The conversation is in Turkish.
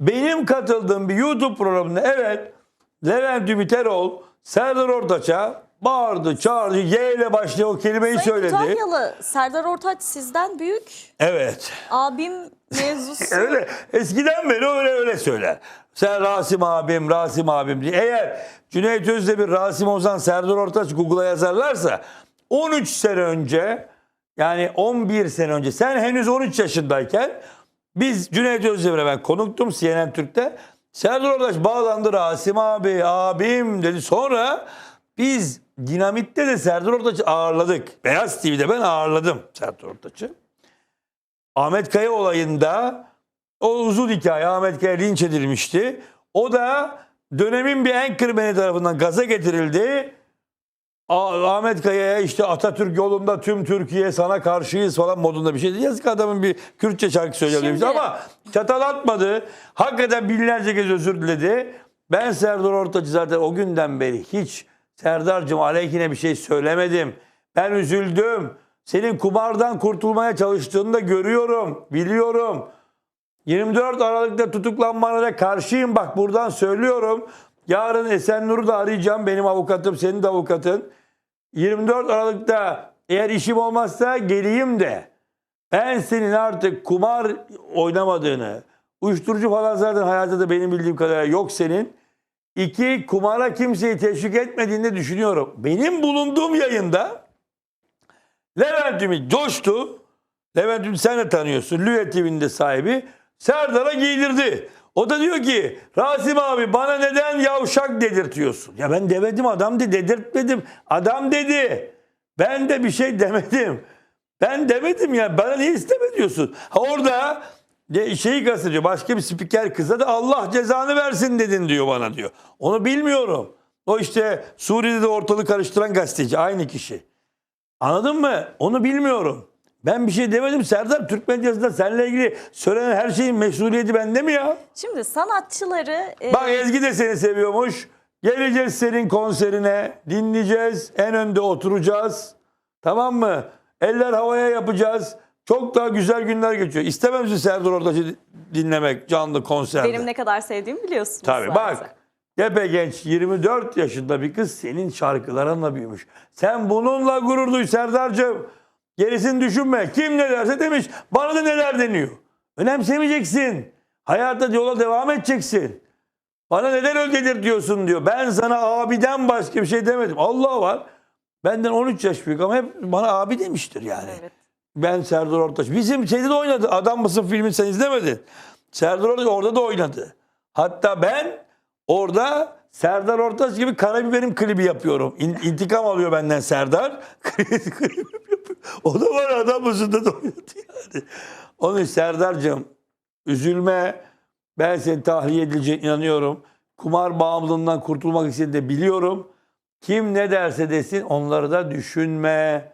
benim katıldığım bir YouTube programında evet Levent Ümit Erol Serdar Ortaç'a bağırdı, çağırdı. Y ile başlayan o kelimeyi Sayın söyledi. Kütahyalı Serdar Ortaç sizden büyük. Evet. Abim mevzusu. Öyle eskiden beri öyle öyle söyler. Sen Rasim abim, Rasim abim diye. Eğer Cüneyt Özdemir, Rasim Ozan, Serdar Ortaç Google'a yazarlarsa 13 sene önce yani 11 sene önce sen henüz 13 yaşındayken biz Cüneyt Özdemir'e ben konuktum CNN Türk'te. Serdar Ortaç bağlandı Rasim abi, abim dedi. Sonra biz Dinamit'te de Serdar Ortaç'ı ağırladık. Beyaz TV'de ben ağırladım Serdar Ortaç'ı. Ahmet Kaya olayında o uzun hikaye Ahmet Kaya linç edilmişti. O da dönemin bir anchorman'i tarafından gaza getirildi. Ahmet Kaya'ya işte Atatürk yolunda tüm Türkiye sana karşıyız falan modunda bir şeydi. Yazık adamın bir Kürtçe şarkı söyleyebilmiş Şimdi- ama çatal atmadı. Hakikaten binlerce kez özür diledi. Ben Serdar Ortaç'ı zaten o günden beri hiç Serdar'cığım aleyhine bir şey söylemedim. Ben üzüldüm. Senin kumardan kurtulmaya çalıştığını da görüyorum, biliyorum. 24 Aralık'ta tutuklanmana da karşıyım bak buradan söylüyorum. Yarın Esenur'u da arayacağım benim avukatım senin de avukatın. 24 Aralık'ta eğer işim olmazsa geleyim de ben senin artık kumar oynamadığını, uyuşturucu falan zaten hayatta da benim bildiğim kadarıyla yok senin. İki, kumara kimseyi teşvik etmediğini düşünüyorum. Benim bulunduğum yayında Levent Ümit coştu. Levent sen de tanıyorsun. Lüye TV'nin de sahibi. Serdar'a giydirdi. O da diyor ki Rasim abi bana neden yavşak dedirtiyorsun? Ya ben demedim adam de dedirtmedim. Adam dedi. Ben de bir şey demedim. Ben demedim ya. Bana niye isteme diyorsun? Ha orada şeyi kastediyor. Başka bir spiker kıza da Allah cezanı versin dedin diyor bana diyor. Onu bilmiyorum. O işte Suriye'de de ortalığı karıştıran gazeteci. Aynı kişi. Anladın mı? Onu bilmiyorum. Ben bir şey demedim. Serdar Türk medyasında seninle ilgili söylenen her şeyin mesuliyeti bende mi ya? Şimdi sanatçıları e, Bak Ezgi de seni seviyormuş. Geleceğiz senin konserine. Dinleyeceğiz. En önde oturacağız. Tamam mı? Eller havaya yapacağız. Çok daha güzel günler geçiyor. İstemem misin Serdar Ortaç'ı dinlemek canlı konserde? benim ne kadar sevdiğimi biliyorsunuz Tabii zaten. bak. Gepe genç 24 yaşında bir kız senin şarkılarınla büyümüş. Sen bununla gurur duy Serdar'cığım. Gerisini düşünme. Kim ne derse demiş. Bana da neler deniyor. Önemsemeyeceksin. Hayatta yola devam edeceksin. Bana neden öyle diyorsun diyor. Ben sana abiden başka bir şey demedim. Allah var. Benden 13 yaş büyük ama hep bana abi demiştir yani. Evet. Ben Serdar Ortaç. Bizim şeyde de oynadı. Adam mısın filmi sen izlemedin. Serdar Ortaç orada da oynadı. Hatta ben orada Serdar Ortaç gibi Karabiberim klibi yapıyorum. İn- intikam alıyor benden Serdar. O da var adam mısın da oynadı yani. Onun için Serdar'cığım üzülme. Ben seni tahliye edileceğine inanıyorum. Kumar bağımlılığından kurtulmak istediğini de biliyorum. Kim ne derse desin onları da düşünme.